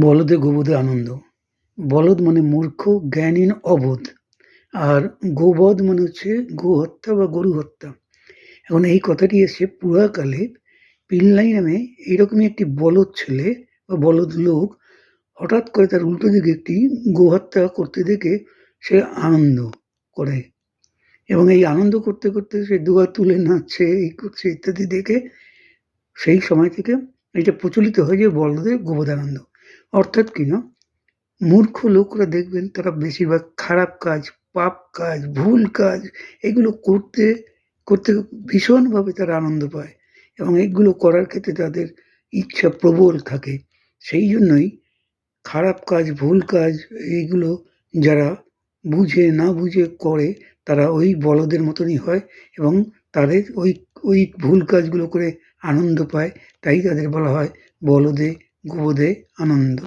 বলদে গোবদে আনন্দ। বলদ মানে মূর্খ, জ্ঞানীন, অবোধ। আর গোবধ মানে হচ্ছে গো হত্যা বা গরু হত্যা এখন এই কথাটি এসে পুরাকালে পিল্লাই নামে এইরকমই একটি বলদ ছেলে বা বলদ লোক হঠাৎ করে তার উল্টো দিকে একটি গো হত্যা করতে দেখে সে আনন্দ করে। এবং এই আনন্দ করতে করতে সে দুয়া তুলে নাচছে এই করছে ইত্যাদি দেখে সেই সময় থেকে এটা প্রচলিত হয়ে যায় বলদের গোবধানন্দ অর্থাৎ কি না? মূর্খ লোকরা দেখবেন তারা বেশিরভাগ খারাপ কাজ, পাপ কাজ, ভুল কাজ, এগুলো করতে করতে ভীষণভাবে তারা আনন্দ পায় এবং এগুলো করার ক্ষেত্রে তাদের ইচ্ছা প্রবল থাকে। সেই জন্যই খারাপ কাজ, ভুল কাজ এইগুলো যারা বুঝে, না বুঝে করে, তারা ওই বলদের মতনই হয় এবং তাদের ওই ওই ভুল কাজগুলো করে আনন্দ পায়। তাই তাদের বলা হয় বলদে গোবদে আনন্দ।